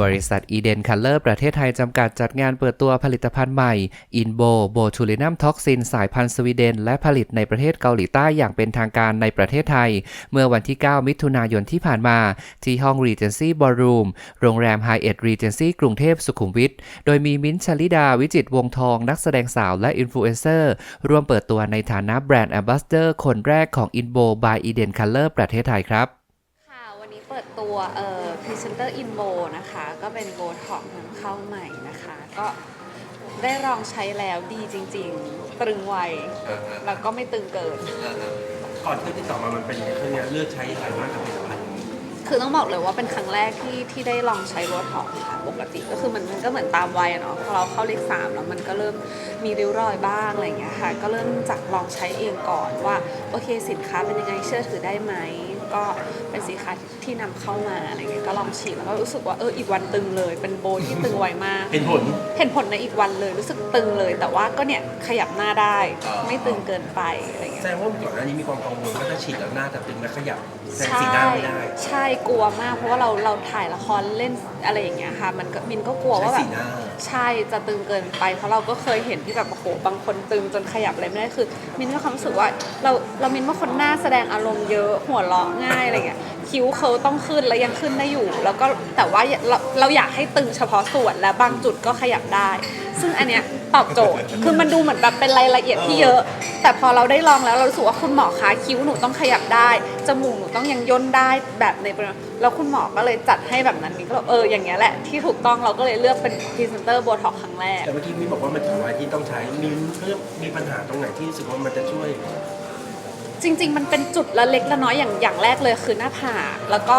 บริษัทอีเดนคัลเลอร์ประเทศไทยจำกัดจัดงานเปิดตัวผลิตภัณฑ์ใหม่อินโบโบทูลินัมท็อกซินสายพันธุ์สวีเดน และผลิตในประเทศเกาหลีใต้อย่างเป็นทางการในประเทศไทย เมื่อวันที่ 9 มิถุนายนที่ผ่านมา ที่ห้อง Regency Ballroom โรงแรม High End Regency กรุงเทพสุขุมวิทโดยมีมิ้นชลิดาวิจิตวงทองนักแสดงสาวและอินฟลูเอนเซอร์ร่วมเปิดตัวในฐานะแบรนด์แอมบาสเดอร์คนแรกของ Inbo by Eden Color ประเทศไทยครับ ปิดตัวเอ่อพรีเซนเตอร์อินโบนะคะ ก็เป็นโบท็อกซ์นำเข้าใหม่นะคะ ก็ได้ลองใช้แล้วดีจริง ๆ ตรึงไวแล้วก็ไม่ตึงเกิน ก่อนที่ติดต่อมามันเป็นยังไงคือเนี่ยเลือกใช้อะไรมากกับผลิตภัณฑ์นี้คือต้องบอกเลยว่าเป็นครั้งแรกที่ที่ได้ลองใช้โบท็อกซ์ค่ะปกติก็คือมันมันก็เหมือนตามวัยอะเนาะพอเราเข้าเลขสามแล้วมันก็เริ่มมีริ้วรอยบ้างอะไรอย่างเงี้ยค่ะ ก็เริ่มจากลองใช้เองก่อนว่า โอเคสินค้าเป็นยังไงเชื่อถือได้ไหม ก็เป็นสินค้าที่นำเข้ามาอะไรเงี้ยก็ลองฉีดแล้วก็รู้สึกว่าเอออีกวันตึงเลย เป็นโบที่ตึงไวมาก เห็นผลเห็นผลในอีกวันเลยรู้สึกตึงเลย แต่ว่าก็เนี่ยขยับหน้าได้อ่าไม่ตึงเกินไปอะไรเงี้ยแสดงว่าก่อนหน้านี้มีความกังวลว่าถ้าฉีดแล้วหน้าจะตึงและขยับแสงใช่สีหน้าไม่ได้ใช่กลัวมาก เพราะว่าเราเราถ่ายละครเล่นอะไรอย่างเงี้ยค่ะมันก็มินก็กลัวใช้ว่าแบสีบหน้าใช่จะตึงเกินไป เพราะเราก็เคยเห็นที่แบบโอ้โหบางคนตึงจนขยับอะไรไม่ได้คือ มินก็ความรู้สึกว่าเราเรามินว่าคนหน้าแสดงอารมณ์เยอะหัวเราะง่ายอะไรเงี้ยคิ้วเขาต้องขึ้นแล้วยังขึ้นได้อยู่ แล้วก็แต่ว่าเราเราอยากให้ตึงเฉพาะส่วนและบางจุดก็ขยับได้ ซึ่งอันเนี้ยตอบโจทย์คือมันดูเหมือนแบบเป็นรายละเอียดที่เยอะ แต่พอเราได้ลองแล้วเรารู้สึกว่าคุณหมอคะคิ้วหนูต้องขยับได้จมูกหนูต้องยังย่นได้แบบในปริมาณแล้วคุณหมอก็เลยจัดให้แบบนั้นมินก็เลยเอออย่างเงี้ยแหละที่ถูกต้องเราก็เลยเลือกเป็นพรีเซนเตอร์โบท็อกครั้งแรกแต่เมื่อกี้มิ้นบอกว่ามันถึงวัยที่ต้องใช้มิ้นเพิ่มมีปัญหาตรงไหนที่รู้สึกว่ามันจะช่วย จริง ๆ มันเป็นจุดละเล็กละน้อยอย่างอย่างแรกเลยคือหน้าผากแล้วก็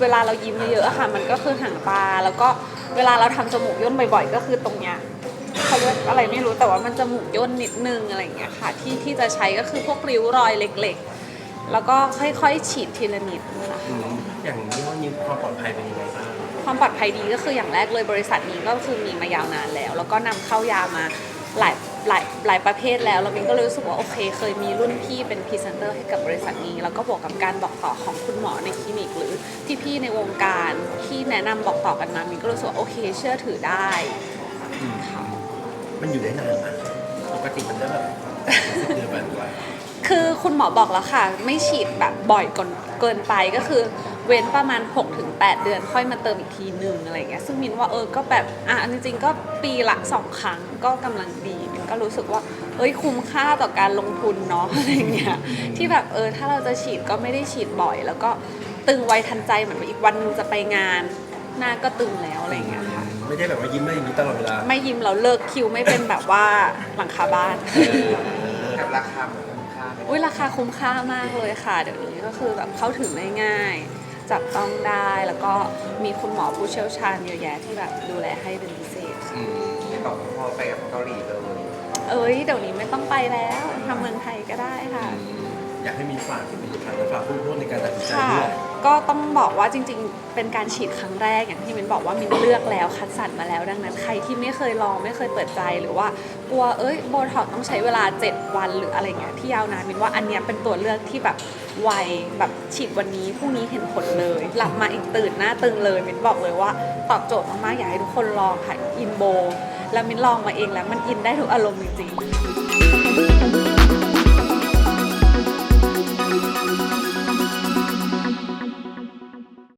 เวลาเรายิ้มเยอะๆอะค่ะ มันก็คือหางตาแล้วก็เวลาเราทำจมูกย่นบ่อย ๆ ก็คือตรงเนี้ยเขาเรียกอะไรไม่รู้แต่ว่ามันจมูกย่นนิดนึงอะไรอย่างเงี้ยค่ะ ที่ที่จะใช้ก็คือพวกริ้วรอยเล็กๆ แล้วก็ค่อยๆ ฉีดทีละนิดค่ะอืมอย่างนี้ว่านี้ความปลอดภัยเป็นยังไงบ้างความปลอดภัยดีก็คืออย่างแรกเลยบริษัทนี้ก็คือมีมายาวนานแล้ว แล้วก็นำเข้ายามาหลาย หลายหลายประเภทแล้วแล้วมินก็เลยรู้สึกว่าโอเค เคยมีรุ่นพี่เป็นพรีเซนเตอร์ให้กับบริษัทนี้ แล้วก็บวกกับการบอกต่อของคุณหมอในคลินิก หรือพี่ๆในวงการที่แนะนำบอกต่อกันมามินก็รู้สึกว่าโอเคเชื่อถือได้อืมค่ะมันอยู่ได้นานไหมปกติมันจะแบบสิบเดือนไปกว่าคือคุณหมอบอกแล้วค่ะ ไม่ฉีดแบบบ่อยเกินเกินไปก็คือ เว้นประมาณ 6-8 เดือนค่อยมาเติมอีกทีหนึ่งอะไรอย่างเงี้ยซึ่งมินว่าเออก็แบบอะจริงๆก็ปีละสองครั้งก็กำลังดีมินก็รู้สึกว่าเอ้ยคุ้มค่าต่อการลงทุนเนาะอะไรอย่างเงี้ยที่แบบเออถ้าเราจะฉีดก็ไม่ได้ฉีดบ่อย แล้วก็ตึงไวทันใจเหมือนว่าอีกวันหนึงจะไปงานหน้าก็ตึงแล้วอะไรอย่างเงี้ยค่ะไม่ได้แบบว่ายิ้มได้อย่างนี้ตลอดเวลาไม่ยิ้มแล้วเลิกคิวไม่เป็นแบบว่าหลังคาบ้านกับราคามันคุ้มค่าไหมอุ้ยราคาคุ้มค่ามากเลยค่ะ เดี๋ยวนี้ก็คือแบบเข้าถึงได้ง่าย จับต้องได้ แล้วก็มีคุณหมอผู้เชี่ยวชาญเยอะแยะที่แบบดูแลให้เป็นพิเศษค่ะอืมต่อพอไปกับเกาหลีเลยเอ้ยเดี๋ยวนี้ไม่ต้องไปแล้วทำเมืองไทยก็ได้ค่ะ อยากให้มีฝากถึงผลิตภัณฑ์และฝากผู้บริโภคในการตัดสินใจค่ะด้วยก็ต้องบอกว่าจริงๆ เป็นการฉีดครั้งแรกอย่างที่มินบอกว่ามินเลือกแล้วคัดสรรมาแล้ว ดังนั้นใครที่ไม่เคยลองไม่เคยเปิดใจหรือว่ากลัวเอ้ยโบท็อกต้องใช้เวลา 7 วันหรืออะไรเงี้ยที่ยาวนานมินว่าอันเนี้ยเป็นตัวเลือกที่แบบไวแบบฉีดวันนี้พรุ่งนี้เห็นผลเลย หลับมาอีกตื่นหน้าตึงเลยมินบอกเลยว่าตอบโจทย์มากๆอยากให้ทุกคนลองค่ะอินโบ แล้วมินลองมาเองแล้วมันอินได้ทุกอารมณ์จริงๆ